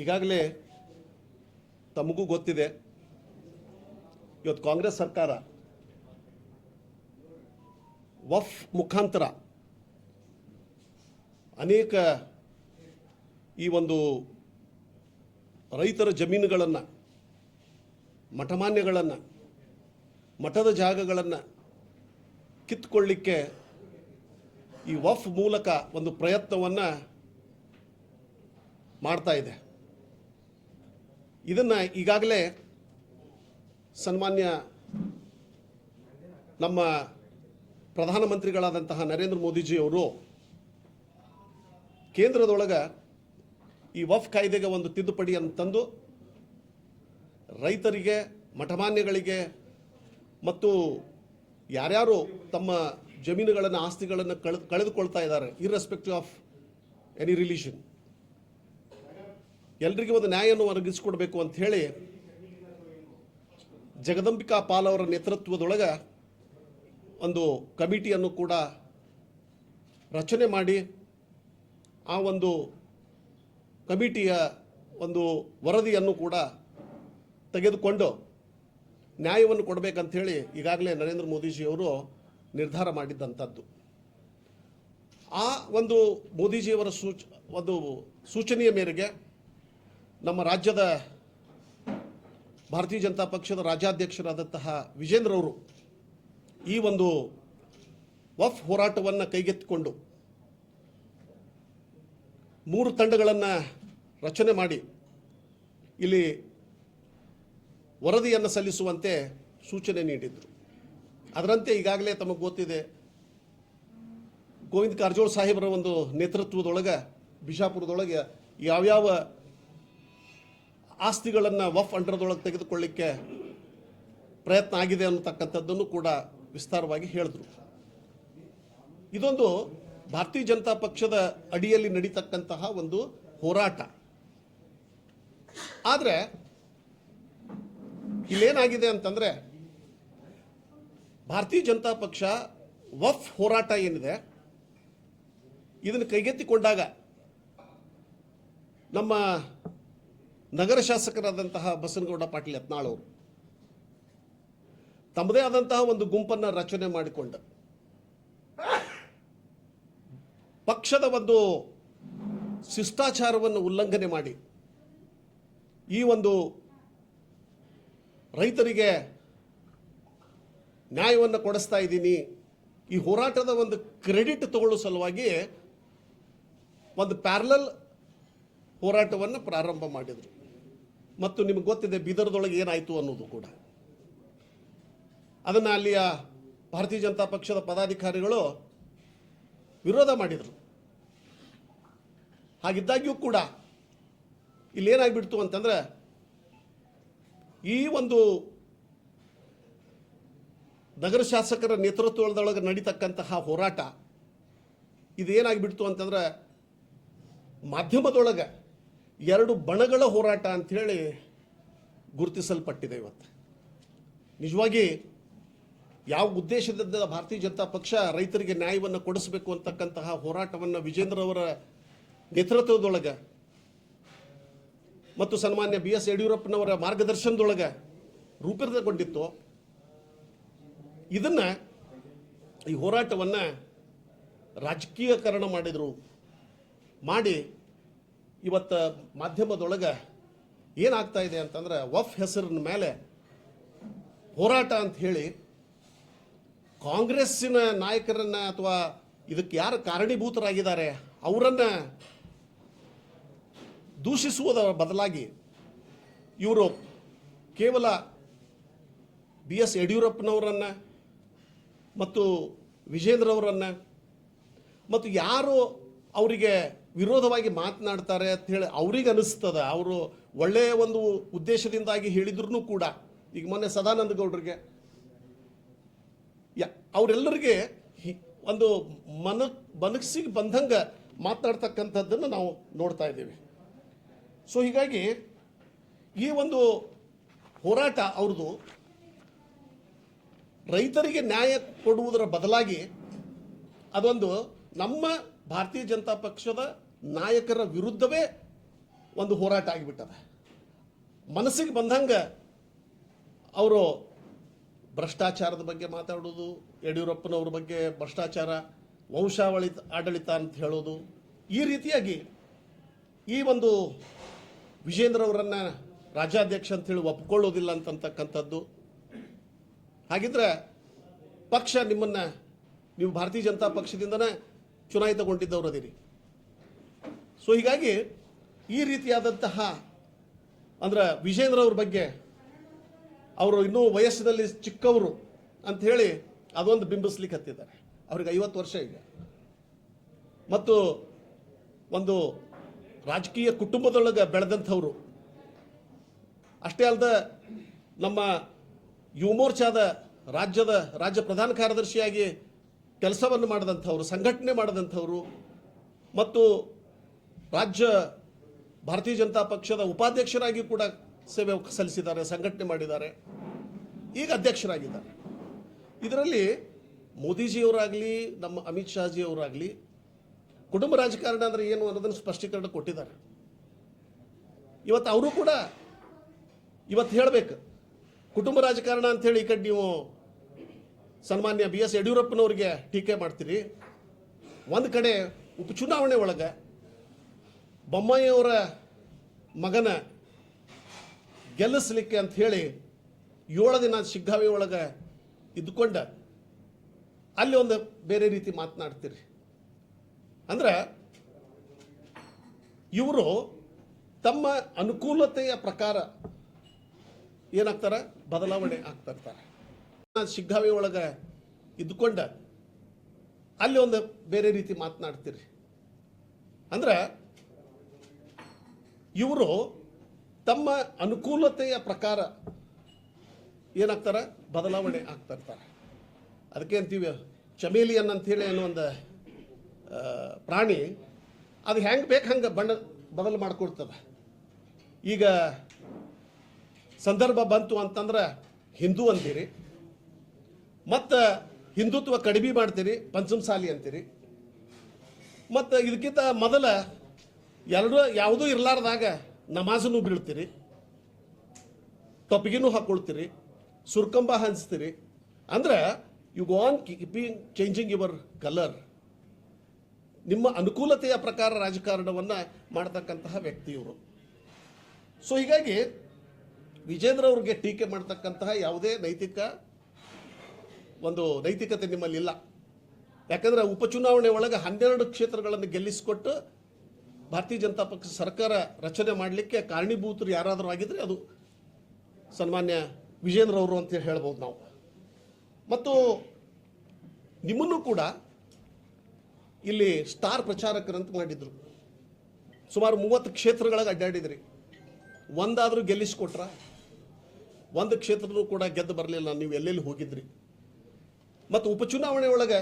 ಈಗಾಗಲೇ ತಮಗೂ ಗೊತ್ತಿದೆ, ಇವತ್ತು ಕಾಂಗ್ರೆಸ್ ಸರ್ಕಾರ ವಫ್ ಮುಖಾಂತರ ಅನೇಕ ಈ ಒಂದು ರೈತರ ಜಮೀನುಗಳನ್ನು, ಮಠಮಾನ್ಯಗಳನ್ನು, ಮಠದ ಜಾಗಗಳನ್ನು ಕಿತ್ಕೊಳ್ಳಿಕ್ಕೆ ಈ ವಫ್ ಮೂಲಕ ಒಂದು ಪ್ರಯತ್ನವನ್ನು ಮಾಡ್ತಾ ಇದೆ. ಇದನ್ನು ಈಗಾಗಲೇ ಸನ್ಮಾನ್ಯ ನಮ್ಮ ಪ್ರಧಾನಮಂತ್ರಿಗಳಾದಂತಹ ನರೇಂದ್ರ ಮೋದಿಜಿಯವರು ಕೇಂದ್ರದೊಳಗೆ ಈ ವಫ್ ಕಾಯ್ದೆಗೆ ಒಂದು ತಿದ್ದುಪಡಿಯನ್ನು ತಂದು ರೈತರಿಗೆ, ಮಠಮಾನ್ಯಗಳಿಗೆ ಮತ್ತು ಯಾರ್ಯಾರು ತಮ್ಮ ಜಮೀನುಗಳನ್ನು, ಆಸ್ತಿಗಳನ್ನು ಕಳೆದು, ಕಳೆದುಕೊಳ್ತಾ ಇದ್ದಾರೆ ಇರ್ರೆಸ್ಪೆಕ್ಟಿವ್ ಆಫ್ ಎನಿ ರಿಲಿಷನ್ ಎಲ್ರಿಗೂ ಒಂದು ನ್ಯಾಯವನ್ನು ಒದಗಿಸಿಕೊಡ್ಬೇಕು ಅಂತ ಹೇಳಿ ಜಗದಂಬಿಕಾ ಪಾಲ್ ಅವರ ನೇತೃತ್ವದೊಳಗೆ ಒಂದು ಕಮಿಟಿಯನ್ನು ಕೂಡ ರಚನೆ ಮಾಡಿ ಆ ಒಂದು ಕಮಿಟಿಯ ಒಂದು ವರದಿಯನ್ನು ಕೂಡ ತೆಗೆದುಕೊಂಡು ನ್ಯಾಯವನ್ನು ಕೊಡಬೇಕಂಥೇಳಿ ಈಗಾಗಲೇ ನರೇಂದ್ರ ಮೋದಿಜಿಯವರು ನಿರ್ಧಾರ ಮಾಡಿದ್ದಂಥದ್ದು. ಆ ಒಂದು ಮೋದಿಜಿಯವರ ಸೂಚ ಒಂದು ಸೂಚನೆಯ ಮೇರೆಗೆ ನಮ್ಮ ರಾಜ್ಯದ ಭಾರತೀಯ ಜನತಾ ಪಕ್ಷದ ರಾಜ್ಯಾಧ್ಯಕ್ಷರಾದಂತಹ ವಿಜೇಂದ್ರ ಅವರು ಈ ಒಂದು ವಫ್ ಹೋರಾಟವನ್ನು ಕೈಗೆತ್ತಿಕೊಂಡು ಮೂರು ತಂಡಗಳನ್ನು ರಚನೆ ಮಾಡಿ ಇಲ್ಲಿ ವರದಿಯನ್ನು ಸಲ್ಲಿಸುವಂತೆ ಸೂಚನೆ ನೀಡಿದರು. ಅದರಂತೆ ಈಗಾಗಲೇ ತಮಗೆ ಗೊತ್ತಿದೆ ಗೋವಿಂದ ಕಾರಜೋಳ ಸಾಹೇಬರ ಒಂದು ನೇತೃತ್ವದೊಳಗೆ ಬಿಜಾಪುರದೊಳಗೆ ಯಾವ್ಯಾವ ಆಸ್ತಿಗಳನ್ನು ವಫ್ ಅಂಡರ್ದೊಳಗೆ ತೆಗೆದುಕೊಳ್ಳಿಕ್ಕೆ ಪ್ರಯತ್ನ ಆಗಿದೆ ಅನ್ನತಕ್ಕಂಥದ್ದನ್ನು ಕೂಡ ವಿಸ್ತಾರವಾಗಿ ಹೇಳಿದ್ರು. ಇದೊಂದು ಭಾರತೀಯ ಜನತಾ ಪಕ್ಷದ ಅಡಿಯಲ್ಲಿ ನಡೀತಕ್ಕಂತಹ ಒಂದು ಹೋರಾಟ. ಆದರೆ ಇಲ್ಲೇನಾಗಿದೆ ಅಂತಂದರೆ ಭಾರತೀಯ ಜನತಾ ಪಕ್ಷ ವಫ್ ಹೋರಾಟ ಏನಿದೆ, ಇದನ್ನು ಕೈಗೆತ್ತಿಕೊಂಡಾಗ ನಮ್ಮ ನಗರ ಶಾಸಕರಾದಂತಹ ಬಸನಗೌಡ ಪಾಟೀಲ್ ಯತ್ನಾಳ್ ಅವರು ತಮ್ಮದೇ ಆದಂತಹ ಒಂದು ಗುಂಪನ್ನು ರಚನೆ ಮಾಡಿಕೊಂಡ. ಪಕ್ಷದ ಒಂದು ಶಿಷ್ಟಾಚಾರವನ್ನು ಉಲ್ಲಂಘನೆ ಮಾಡಿ ಈ ಒಂದು ರೈತರಿಗೆ ನ್ಯಾಯವನ್ನು ಕೊಡಿಸ್ತಾ ಇದ್ದೀನಿ. ಈ ಹೋರಾಟದ ಒಂದು ಕ್ರೆಡಿಟ್ ತಗೊಳ್ಳೋ ಸಲುವಾಗಿ ಒಂದು ಪ್ಯಾರಲಲ್ ಹೋರಾಟವನ್ನು ಪ್ರಾರಂಭ ಮಾಡಿದರು. ಮತ್ತು ನಿಮಗೆ ಗೊತ್ತಿದೆ ಬೀದರ್ದೊಳಗೆ ಏನಾಯಿತು ಅನ್ನೋದು ಕೂಡ. ಅದನ್ನು ಅಲ್ಲಿಯ ಭಾರತೀಯ ಜನತಾ ಪಕ್ಷದ ಪದಾಧಿಕಾರಿಗಳು ವಿರೋಧ ಮಾಡಿದರು. ಹಾಗಿದ್ದಾಗ್ಯೂ ಕೂಡ ಇಲ್ಲೇನಾಗ್ಬಿಡ್ತು ಅಂತಂದ್ರೆ ಈ ಒಂದು ನಗರ ಶಾಸಕರ ನೇತೃತ್ವದೊಳಗೆ ನಡೀತಕ್ಕಂತಹ ಹೋರಾಟ ಇದೇನಾಗಿಬಿಡ್ತು ಅಂತಂದ್ರೆ ಮಾಧ್ಯಮದೊಳಗೆ ಎರಡು ಬಣಗಳ ಹೋರಾಟ ಅಂಥೇಳಿ ಗುರುತಿಸಲ್ಪಟ್ಟಿದೆ ಇವತ್ತು. ನಿಜವಾಗಿ ಯಾವ ಉದ್ದೇಶದಿಂದ ಭಾರತೀಯ ಜನತಾ ಪಕ್ಷ ರೈತರಿಗೆ ನ್ಯಾಯವನ್ನು ಕೊಡಿಸಬೇಕು ಅಂತಕ್ಕಂತಹ ಹೋರಾಟವನ್ನು ವಿಜೇಂದ್ರ ಅವರ ನೇತೃತ್ವದೊಳಗೆ ಮತ್ತು ಸನ್ಮಾನ್ಯ ಬಿ ಎಸ್ ಯಡಿಯೂರಪ್ಪನವರ ಮಾರ್ಗದರ್ಶನದೊಳಗೆ ರೂಪಿತಗೊಂಡಿತ್ತು, ಇದನ್ನು ಈ ಹೋರಾಟವನ್ನು ರಾಜಕೀಯಕರಣ ಮಾಡಿದರು, ಮಾಡಿ ಇವತ್ತು ಮಾಧ್ಯಮದೊಳಗೆ ಏನಾಗ್ತಾ ಇದೆ ಅಂತಂದ್ರೆ ವಫ್ ಹೆಸರಿನ ಮೇಲೆ ಹೋರಾಟ ಅಂತ ಹೇಳಿ ಕಾಂಗ್ರೆಸ್ಸಿನ ನಾಯಕರನ್ನ ಅಥವಾ ಇದಕ್ಕೆ ಯಾರು ಕಾರಣೀಭೂತರಾಗಿದ್ದಾರೆ ಅವರನ್ನು ದೂಷಿಸುವುದರ ಬದಲಾಗಿ ಇವರು ಕೇವಲ ಬಿ ಎಸ್ ಯಡಿಯೂರಪ್ಪನವರನ್ನು ಮತ್ತು ವಿಜೇಂದ್ರ ಅವರನ್ನ ಮತ್ತು ಯಾರು ಅವರಿಗೆ ವಿರೋಧವಾಗಿ ಮಾತನಾಡ್ತಾರೆ ಅಂತ ಹೇಳಿ ಅವ್ರಿಗೆ ಅನಿಸ್ತದ. ಅವರು ಒಳ್ಳೆಯ ಒಂದು ಉದ್ದೇಶದಿಂದಾಗಿ ಹೇಳಿದ್ರು ಕೂಡ. ಈಗ ಮೊನ್ನೆ ಸದಾನಂದ ಗೌಡ್ರಿಗೆ. ಯ, ಅವರೆಲ್ಲರಿಗೆ ಒಂದು ಮನ, ಮನಸ್ಸಿಗೆ ಬಂದಂಗೆ ಮಾತನಾಡ್ತಕ್ಕಂಥದ್ದನ್ನು ನಾವು ನೋಡ್ತಾ ಇದ್ದೀವಿ. ಸೊ ಹೀಗಾಗಿ ಈ ಒಂದು ಹೋರಾಟ ಅವ್ರದ್ದು ರೈತರಿಗೆ ನ್ಯಾಯ ಕೊಡುವುದರ ಬದಲಾಗಿ ಅದೊಂದು ನಮ್ಮ ಭಾರತೀಯ ಜನತಾ ಪಕ್ಷದ ನಾಯಕರ ವಿರುದ್ಧವೇ ಒಂದು ಹೋರಾಟ ಆಗಿಬಿಟ್ಟದ. ಮನಸ್ಸಿಗೆ ಬಂದಂಗೆ ಅವರು ಭ್ರಷ್ಟಾಚಾರದ ಬಗ್ಗೆ ಮಾತಾಡೋದು, ಯಡಿಯೂರಪ್ಪನವ್ರ ಬಗ್ಗೆ ಭ್ರಷ್ಟಾಚಾರ ವಂಶಾವಳಿ ಆಡಳಿತ ಅಂತ ಹೇಳೋದು, ಈ ರೀತಿಯಾಗಿ ಈ ಒಂದು ವಿಜೇಂದ್ರ ಅವರನ್ನು ರಾಜ್ಯಾಧ್ಯಕ್ಷ ಅಂತೇಳಿ ಒಪ್ಕೊಳ್ಳೋದಿಲ್ಲ ಅಂತಕ್ಕಂಥದ್ದು ಹಾಗಿದ್ರೆ ಪಕ್ಷ ನಿಮ್ಮನ್ನು, ನೀವು ಭಾರತೀಯ ಜನತಾ ಪಕ್ಷದಿಂದನೇ ಚುನಾಯಿತಗೊಂಡಿದ್ದವರು ಅದಿರಿ ಸೊ ಹೀಗಾಗಿ ಈ ರೀತಿಯಾದಂತಹ, ಅಂದ್ರೆ ವಿಜೇಂದ್ರ ಅವ್ರ ಬಗ್ಗೆ ಅವರು ಇನ್ನೂ ವಯಸ್ಸಿನಲ್ಲಿ ಚಿಕ್ಕವರು ಅಂತ ಹೇಳಿ ಅದೊಂದು ಬಿಂಬಿಸ್ಲಿಕ್ಕೆ ಹತ್ತಿದ್ದಾರೆ. ಅವ್ರಿಗೆ ಐವತ್ತು ವರ್ಷ ಈಗ ಮತ್ತು ಒಂದು ರಾಜಕೀಯ ಕುಟುಂಬದೊಳಗೆ ಬೆಳೆದಂಥವ್ರು. ಅಷ್ಟೇ ಅಲ್ಲದ ನಮ್ಮ ಯುವ ಮೋರ್ಚಾದ ರಾಜ್ಯದ ರಾಜ್ಯ ಪ್ರಧಾನ ಕಾರ್ಯದರ್ಶಿಯಾಗಿ ಕೆಲಸವನ್ನು ಮಾಡಿದಂಥವ್ರು, ಸಂಘಟನೆ ಮಾಡಿದಂಥವ್ರು ಮತ್ತು ರಾಜ್ಯ ಭಾರತೀಯ ಜನತಾ ಪಕ್ಷದ ಉಪಾಧ್ಯಕ್ಷರಾಗಿ ಕೂಡ ಸೇವೆ ಸಲ್ಲಿಸಿದ್ದಾರೆ, ಸಂಘಟನೆ ಮಾಡಿದ್ದಾರೆ. ಈಗ ಅಧ್ಯಕ್ಷರಾಗಿದ್ದಾರೆ. ಇದರಲ್ಲಿ ಮೋದಿಜಿಯವರಾಗಲಿ, ನಮ್ಮ ಅಮಿತ್ ಶಾಜಿ ಅವರಾಗಲಿ ಕುಟುಂಬ ರಾಜಕಾರಣ ಅಂದರೆ ಏನು ಅನ್ನೋದನ್ನು ಸ್ಪಷ್ಟೀಕರಣ ಕೊಟ್ಟಿದ್ದಾರೆ. ಇವತ್ತು ಅವರು ಕೂಡ ಇವತ್ತು ಹೇಳಬೇಕು, ಕುಟುಂಬ ರಾಜಕಾರಣ ಅಂಥೇಳಿ ಈ ಕಡೆ ನೀವು ಸನ್ಮಾನ್ಯ ಬಿ ಎಸ್ ಯಡಿಯೂರಪ್ಪನವ್ರಿಗೆ ಟೀಕೆ ಮಾಡ್ತೀರಿ. ಒಂದು ಕಡೆ ಉಪಚುನಾವಣೆ ಒಳಗೆ ಬೊಮ್ಮಾಯಿಯವರ ಮಗನ ಗೆಲ್ಲಿಸ್ಲಿಕ್ಕೆ ಅಂತ ಹೇಳಿ ಏಳು ದಿನ ಶಿಗ್ಗಾವಿ ಒಳಗೆ ಇದ್ದುಕೊಂಡ ಅಲ್ಲಿ ಒಂದು ಬೇರೆ ರೀತಿ ಮಾತನಾಡ್ತೀರಿ. ಅಂದ್ರೆ ಇವರು ತಮ್ಮ ಅನುಕೂಲತೆಯ ಪ್ರಕಾರ ಏನಾಗ್ತಾರೆ? ಬದಲಾವಣೆ ಆಗ್ತಾ ಇರ್ತಾರೆ. ಶಿಗ್ಗಾವಿ ಒಳಗೆ ಇದ್ಕೊಂಡ ಅಲ್ಲಿ ಒಂದು ಬೇರೆ ರೀತಿ ಮಾತನಾಡ್ತೀರಿ. ಅಂದ್ರೆ ಇವರು ತಮ್ಮ ಅನುಕೂಲತೆಯ ಪ್ರಕಾರ ಏನಾಗ್ತಾರೆ? ಬದಲಾವಣೆ ಆಗ್ತಾ ಇರ್ತಾರೆ. ಅದಕ್ಕೆ ಅಂತೀವಿ, ಚಮೇಲಿಯನ್ ಅಂಥೇಳಿ ಅನ್ನೋ ಒಂದು ಪ್ರಾಣಿ ಅದು ಹೆಂಗೆ ಬೇಕು ಹಂಗೆ ಬಣ್ಣ, ಬದಲು ಮಾಡಿಕೊಡ್ತದೆ. ಈಗ ಸಂದರ್ಭ ಬಂತು ಅಂತಂದ್ರೆ ಹಿಂದೂ ಅಂತೀರಿ. ಮತ್ತು ಹಿಂದುತ್ವ ಕಡಿಮೆ ಮಾಡ್ತೀರಿ, ಪಂಚಮಸಾಲಿ ಅಂತೀರಿ. ಮತ್ತು ಇದಕ್ಕಿಂತ ಮೊದಲ ಎರಡು ಯಾವುದೂ ಇರಲಾರ್ದಾಗ ನಮಾಜನ್ನು ಬೀಳ್ತೀರಿ ಟೊಪ್ಪಿಗೆನೂ ಹಾಕ್ಕೊಳ್ತೀರಿ ಸುರ್ಕಂಬ ಹಂಚ್ತೀರಿ. ಅಂದ್ರೆ you go on keeping changing your colour ನಿಮ್ಮ ಅನುಕೂಲತೆಯ ಪ್ರಕಾರ ರಾಜಕಾರಣವನ್ನು ಮಾಡ್ತಕ್ಕಂತಹ ವ್ಯಕ್ತಿ ಇವರು. ಸೊ ಹೀಗಾಗಿ ವಿಜೇಂದ್ರ ಅವ್ರಿಗೆ ಟೀಕೆ ಮಾಡ್ತಕ್ಕಂತಹ ಯಾವುದೇ ನೈತಿಕ ಒಂದು ನೈತಿಕತೆ ನಿಮ್ಮಲ್ಲಿ ಇಲ್ಲ. ಯಾಕಂದ್ರೆ ಉಪಚುನಾವಣೆ ಒಳಗೆ ಹನ್ನೆರಡು ಕ್ಷೇತ್ರಗಳನ್ನು ಗೆಲ್ಲಿಸಿಕೊಟ್ಟು ಭಾರತೀಯ ಜನತಾ ಪಕ್ಷ ಸರ್ಕಾರ ರಚನೆ ಮಾಡಲಿಕ್ಕೆ ಕಾರಣೀಭೂತರು ಯಾರಾದರೂ ಆಗಿದ್ರೆ ಅದು ಸನ್ಮಾನ್ಯ ವಿಜೇಂದ್ರ ಅವರು ಅಂತ ಹೇಳ್ಬೋದು ನಾವು. ಮತ್ತು ನಿಮ್ಮನ್ನು ಕೂಡ ಇಲ್ಲಿ ಸ್ಟಾರ್ ಪ್ರಚಾರಕರಂತ ಮಾಡಿದ್ರು. ಸುಮಾರು ಮೂವತ್ತು ಕ್ಷೇತ್ರಗಳಿಗೆ ಅಡ್ಡಾಡಿದ್ರಿ. ಒಂದಾದರೂ ಗೆಲ್ಲಿಸ್ಕೊಟ್ರ? ಒಂದು ಕ್ಷೇತ್ರನೂ ಕೂಡ ಗೆದ್ದು ಬರಲಿಲ್ಲ. ನೀವು ಎಲ್ಲೆಲ್ಲಿ ಹೋಗಿದ್ರಿ? ಮತ್ತು ಉಪಚುನಾವಣೆ ಒಳಗೆ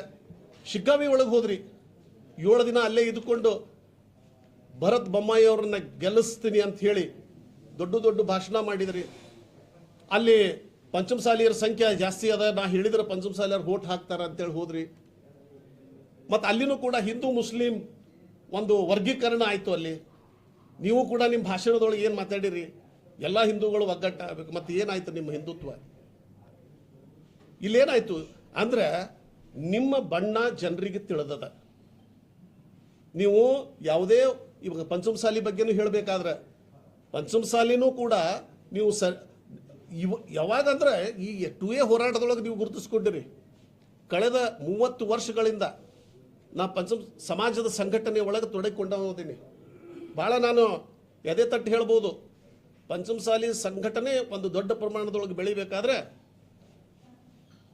ಶಿಗ್ಗಾವಿ ಒಳಗೆ ಹೋದ್ರಿ. ಏಳು ದಿನ ಅಲ್ಲೇ ಇದ್ದುಕೊಂಡು ಭರತ್ ಬೊಮ್ಮಾಯಿ ಅವ್ರನ್ನ ಗೆಲ್ಲಿಸ್ತೀನಿ ಅಂತ ಹೇಳಿ ದೊಡ್ಡ ದೊಡ್ಡ ಭಾಷಣ ಮಾಡಿದ್ರಿ. ಅಲ್ಲಿ ಪಂಚಮಸಾಲಿಯರ ಸಂಖ್ಯೆ ಜಾಸ್ತಿ ಅದ, ನಾ ಹೇಳಿದ್ರೆ ಪಂಚಮಸಾಲಿಯರು ವೋಟ್ ಹಾಕ್ತಾರೆ ಅಂತೇಳಿ ಹೋದ್ರಿ. ಮತ್ತು ಅಲ್ಲಿನೂ ಕೂಡ ಹಿಂದೂ ಮುಸ್ಲಿಂ ಒಂದು ವರ್ಗೀಕರಣ ಆಯಿತು ಅಲ್ಲಿ. ನೀವು ಕೂಡ ನಿಮ್ಮ ಭಾಷಣದೊಳಗೆ ಏನು ಮಾತಾಡಿರಿ? ಎಲ್ಲ ಹಿಂದೂಗಳು ಒಗ್ಗಟ್ಟಾಗಬೇಕು ಮತ್ತು ಏನಾಯ್ತು ನಿಮ್ಮ ಹಿಂದುತ್ವ? ಇಲ್ಲೇನಾಯ್ತು? ಅಂದ್ರೆ ನಿಮ್ಮ ಬಣ್ಣ ಜನರಿಗೆ ತಿಳಿದದ. ನೀವು ಯಾವುದೇ ಇವಾಗ ಪಂಚಮಸಾಲಿ ಬಗ್ಗೆನೂ ಹೇಳಬೇಕಾದ್ರೆ ಪಂಚಮಸಾಲಿನೂ ಕೂಡ ನೀವು ಸ, ಇವ, ಯಾವಾಗಂದ್ರೆ ಈ ಟು ಎ ಹೋರಾಟದೊಳಗೆ ನೀವು ಗುರುತಿಸ್ಕೊಂಡಿರಿ. ಕಳೆದ ಮೂವತ್ತು ವರ್ಷಗಳಿಂದ ನಾ ಪಂಚಮ ಸಮಾಜದ ಸಂಘಟನೆ ಒಳಗೆ ತೊಡಗಿಕೊಂಡೋದೀನಿ. ಭಾಳ ನಾನು ಎದೆ ತಟ್ಟು ಹೇಳ್ಬೋದು ಪಂಚಮಸಾಲಿ ಸಂಘಟನೆ ಒಂದು ದೊಡ್ಡ ಪ್ರಮಾಣದೊಳಗೆ ಬೆಳಿಬೇಕಾದ್ರೆ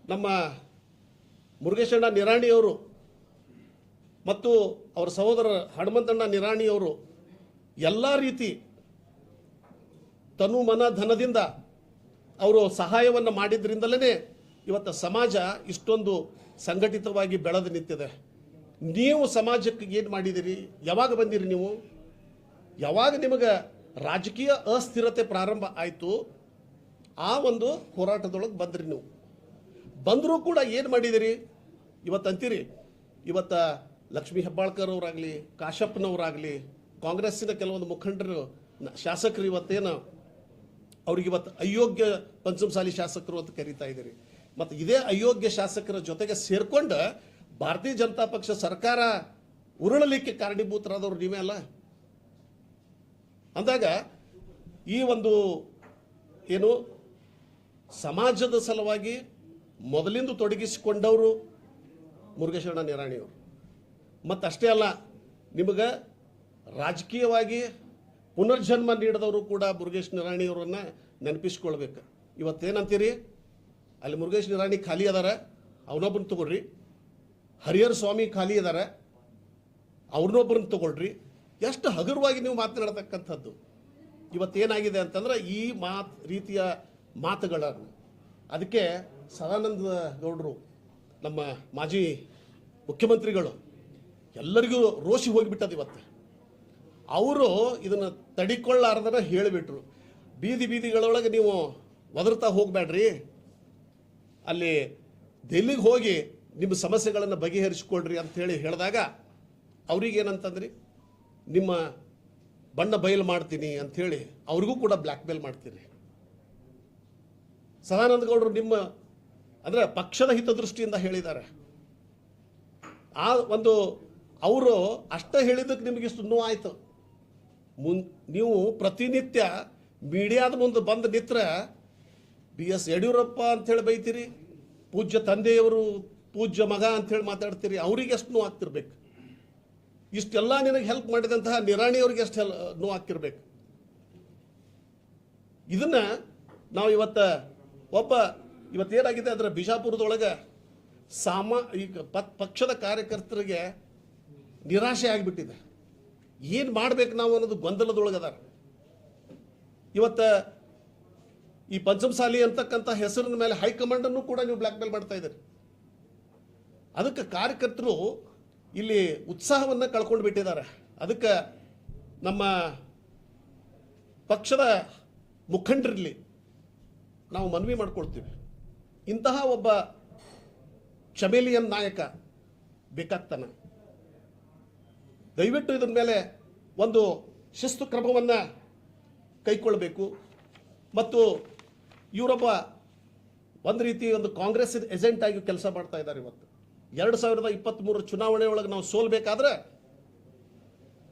ನಮ್ಮ ಮುರುಗೇಶಣ್ಣ ನಿರಾಣಿಯವರು ಮತ್ತು ಅವರ ಸಹೋದರ ಹನುಮಂತಣ್ಣ ನಿರಾಣಿಯವರು ಎಲ್ಲ ರೀತಿ ತನು ಮನ ಧನದಿಂದ ಅವರು ಸಹಾಯವನ್ನು ಮಾಡಿದ್ರಿಂದಲೇ ಇವತ್ತು ಸಮಾಜ ಇಷ್ಟೊಂದು ಸಂಘಟಿತವಾಗಿ ಬೆಳೆದು ನಿಂತಿದೆ. ನೀವು ಸಮಾಜಕ್ಕೆ ಏನು ಮಾಡಿದಿರಿ? ಯಾವಾಗ ಬಂದಿರಿ ನೀವು? ಯಾವಾಗ ನಿಮಗೆ ರಾಜಕೀಯ ಅಸ್ಥಿರತೆ ಪ್ರಾರಂಭ ಆಯಿತು? ಆ ಒಂದು ಹೋರಾಟದೊಳಗೆ ಬಂದ್ರಿ ನೀವು. ಬಂದರೂ ಕೂಡ ಏನು ಮಾಡಿದಿರಿ? ಇವತ್ತು ಅಂತೀರಿ, ಇವತ್ತು ಲಕ್ಷ್ಮೀ ಹೆಬ್ಬಾಳ್ಕರ್ ಅವರಾಗಲಿ, ಕಾಶಪ್ಪನವರಾಗಲಿ, ಕಾಂಗ್ರೆಸ್ಸಿನ ಕೆಲವೊಂದು ಮುಖಂಡರು ಶಾಸಕರು ಇವತ್ತೇನು, ಅವ್ರಿಗೆ ಇವತ್ತು ಅಯೋಗ್ಯ ಪಂಚಮಸಾಲಿ ಶಾಸಕರು ಅಂತ ಕರೀತಾ ಇದ್ದೀರಿ. ಮತ್ತು ಇದೇ ಅಯೋಗ್ಯ ಶಾಸಕರ ಜೊತೆಗೆ ಸೇರ್ಕೊಂಡು ಭಾರತೀಯ ಜನತಾ ಪಕ್ಷ ಸರ್ಕಾರ ಉರುಳಲಿಕ್ಕೆ ಕಾರಣೀಭೂತರಾದವ್ರು ನೀವೇ ಅಲ್ಲ? ಅಂದಾಗ ಈ ಒಂದು ಏನು, ಸಮಾಜದ ಸಲುವಾಗಿ ಮೊದಲಿಂದ ತೊಡಗಿಸಿಕೊಂಡವರು ನಿರಾಣಿ ನಿರಾಣಿಯವರು. ಮತ್ತು ಅಷ್ಟೇ ಅಲ್ಲ, ನಿಮಗೆ ರಾಜಕೀಯವಾಗಿ ಪುನರ್ಜನ್ಮ ನೀಡಿದವರು ಕೂಡ ಮುರುಗೇಶ್ ನಿರಾಣಿಯವರನ್ನು ನೆನಪಿಸ್ಕೊಳ್ಬೇಕು. ಇವತ್ತೇನಂತೀರಿ? ಅಲ್ಲಿ ಮುರುಗೇಶ್ ನಿರಾಣಿ ಖಾಲಿ ಅದಾರ, ಅವನೊಬ್ಬನ ತಗೊಳ್ರಿ. ಹರಿಹರ ಸ್ವಾಮಿ ಖಾಲಿ ಅದಾರ, ಅವ್ರನ್ನೊಬ್ಬರನ್ನ ತಗೊಳ್ರಿ. ಎಷ್ಟು ಹಗುರವಾಗಿ ನೀವು ಮಾತನಾಡತಕ್ಕಂಥದ್ದು. ಇವತ್ತೇನಾಗಿದೆ ಅಂತಂದ್ರೆ ಈ ಮಾತು ರೀತಿಯ ಮಾತುಗಳನ್ನು ಅದಕ್ಕೆ ಸದಾನಂದ ಗೌಡರು, ನಮ್ಮ ಮಾಜಿ ಮುಖ್ಯಮಂತ್ರಿಗಳು, ಎಲ್ಲರಿಗೂ ರೋಷಿ ಹೋಗಿಬಿಟ್ಟದು ಇವತ್ತು. ಅವರು ಇದನ್ನು ತಡಿಕೊಳ್ಳಾರ್ದನ ಹೇಳಿಬಿಟ್ರು. ಬೀದಿ ಬೀದಿಗಳೊಳಗೆ ನೀವು ಒದರ್ತಾ ಹೋಗಬೇಡ್ರಿ ಅಲ್ಲಿ ದೆಲ್ಲಿಗೆ ಹೋಗಿ ನಿಮ್ಮ ಸಮಸ್ಯೆಗಳನ್ನು ಬಗೆಹರಿಸ್ಕೊಳ್ರಿ ಅಂಥೇಳಿ ಹೇಳಿ ಹೇಳಿದಾಗ ಅವ್ರಿಗೇನಂತಂದ್ರಿ? ನಿಮ್ಮ ಬಣ್ಣ ಬಯಲು ಮಾಡ್ತೀನಿ ಅಂಥೇಳಿ ಅವ್ರಿಗೂ ಕೂಡ ಬ್ಲ್ಯಾಕ್ ಮೇಲ್ ಮಾಡ್ತೀರಿ. ಸದಾನಂದ ಗೌಡರು ನಿಮ್ಮ ಅಂದರೆ ಪಕ್ಷದ ಹಿತದೃಷ್ಟಿಯಿಂದ ಹೇಳಿದ್ದಾರೆ. ಆ ಒಂದು ಅವರು ಅಷ್ಟೇ ಹೇಳಿದ್ದಕ್ಕೆ ನಿಮಗೆ ನೋವು ಆಯಿತು. ಮುನ್, ನೀವು ಪ್ರತಿನಿತ್ಯ ಮೀಡಿಯಾದ ಮುಂದೆ ಬಂದು ನಿತ್ರ ಬಿ ಎಸ್ ಯಡಿಯೂರಪ್ಪ ಅಂಥೇಳಿ ಬೈತೀರಿ, ಪೂಜ್ಯ ತಂದೆಯವರು ಪೂಜ್ಯ ಮಗ ಅಂಥೇಳಿ ಮಾತಾಡ್ತೀರಿ, ಅವ್ರಿಗೆ ಎಷ್ಟು ನೋವು ಆಗ್ತಿರ್ಬೇಕು? ಇಷ್ಟೆಲ್ಲ ನಿನಗೆ ಹೆಲ್ಪ್ ಮಾಡಿದಂತಹ ನಿರಾಣಿಯವ್ರಿಗೆ ಎಷ್ಟು ಹೆಲ್ ನೋವು ಆಗ್ತಿರ್ಬೇಕು? ಇದನ್ನು ನಾವು ಇವತ್ತು ಒಬ್ಬ ಇವತ್ತೇನಾಗಿದೆ ಅಂದರೆ ಬಿಜಾಪುರದೊಳಗೆ ಸಾಮ, ಈಗ ಪಕ್ಷದ ಕಾರ್ಯಕರ್ತರಿಗೆ ನಿರಾಶೆ ಆಗಿಬಿಟ್ಟಿದೆ. ಏನು ಮಾಡಬೇಕು ನಾವು ಅನ್ನೋದು ಗೊಂದಲದೊಳಗದಾರ. ಇವತ್ತ ಈ ಪಂಚಮಸಾಲಿ ಅಂತಕ್ಕಂಥ ಹೆಸರಿನ ಮೇಲೆ ಹೈಕಮಾಂಡನ್ನು ಕೂಡ ನೀವು ಬ್ಲ್ಯಾಕ್ ಮೇಲ್ ಮಾಡ್ತಾ ಇದ್ದೀರಿ. ಅದಕ್ಕೆ ಕಾರ್ಯಕರ್ತರು ಇಲ್ಲಿ ಉತ್ಸಾಹವನ್ನು ಕಳ್ಕೊಂಡು ಬಿಟ್ಟಿದ್ದಾರೆ. ಅದಕ್ಕೆ ನಮ್ಮ ಪಕ್ಷದ ಮುಖಂಡರಲ್ಲಿ ನಾವು ಮನವಿ ಮಾಡ್ಕೊಳ್ತೀವಿ. ಇಂತಹ ಒಬ್ಬ ಚಮೇಲಿಯನ್ ನಾಯಕ ಬೇಕಾಗ್ತಾನೆ. ದಯವಿಟ್ಟು ಇದ್ರ ಮೇಲೆ ಒಂದು ಶಿಸ್ತು ಕ್ರಮವನ್ನು ಕೈಕೊಳ್ಳಬೇಕು ಮತ್ತು ಇವರೊಬ್ಬ ಒಂದು ರೀತಿ ಒಂದು ಕಾಂಗ್ರೆಸ್ ಏಜೆಂಟ್ ಆಗಿ ಕೆಲಸ ಮಾಡ್ತಾ ಇದ್ದಾರೆ ಇವತ್ತು. ಎರಡು ಸಾವಿರದ ಇಪ್ಪತ್ತ್ಮೂರು ಚುನಾವಣೆ ಒಳಗೆ ನಾವು ಸೋಲ್ಬೇಕಾದ್ರೆ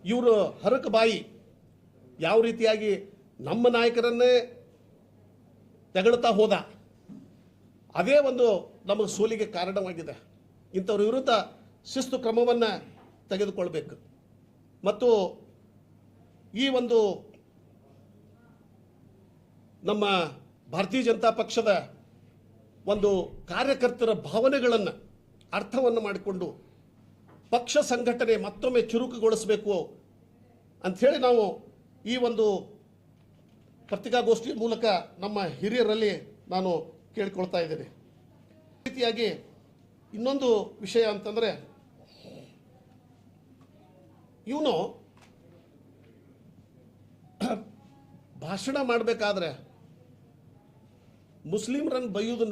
ಇವರು ಹರಕ ಬಾಯಿ ಯಾವ ರೀತಿಯಾಗಿ ನಮ್ಮ ನಾಯಕರನ್ನೇ ತೆಗಳುತ್ತಾ ಹೋದ. ಅದೇ ಒಂದು ನಮಗೆ ಸೋಲಿಗೆ ಕಾರಣವಾಗಿದೆ. ಇಂಥವ್ರ ವಿರುದ್ಧ ಶಿಸ್ತು ಕ್ರಮವನ್ನು ತೆಗೆದುಕೊಳ್ಬೇಕು. ಮತ್ತು ಈ ಒಂದು ನಮ್ಮ ಭಾರತೀಯ ಜನತಾ ಪಕ್ಷದ ಒಂದು ಕಾರ್ಯಕರ್ತರ ಭಾವನೆಗಳನ್ನು, ಅರ್ಥವನ್ನು ಮಾಡಿಕೊಂಡು ಪಕ್ಷ ಸಂಘಟನೆ ಮತ್ತೊಮ್ಮೆ ಚುರುಕುಗೊಳಿಸಬೇಕು ಅಂಥೇಳಿ ನಾವು ಈ ಒಂದು ಪತ್ರಿಕಾಗೋಷ್ಠಿಯ ಮೂಲಕ ನಮ್ಮ ಹಿರಿಯರಲ್ಲಿ ನಾನು ಕೇಳಿಕೊಳ್ತಾ ಇದ್ದೇನೆ. ರೀತಿಯಾಗಿ ಇನ್ನೊಂದು ವಿಷಯ ಅಂತಂದರೆ ಇವನು ಭಾಷಣ ಮಾಡಬೇಕಾದ್ರೆ ಮುಸ್ಲಿಮ್ರನ್ನು ಬೈಯೋದನ್ನು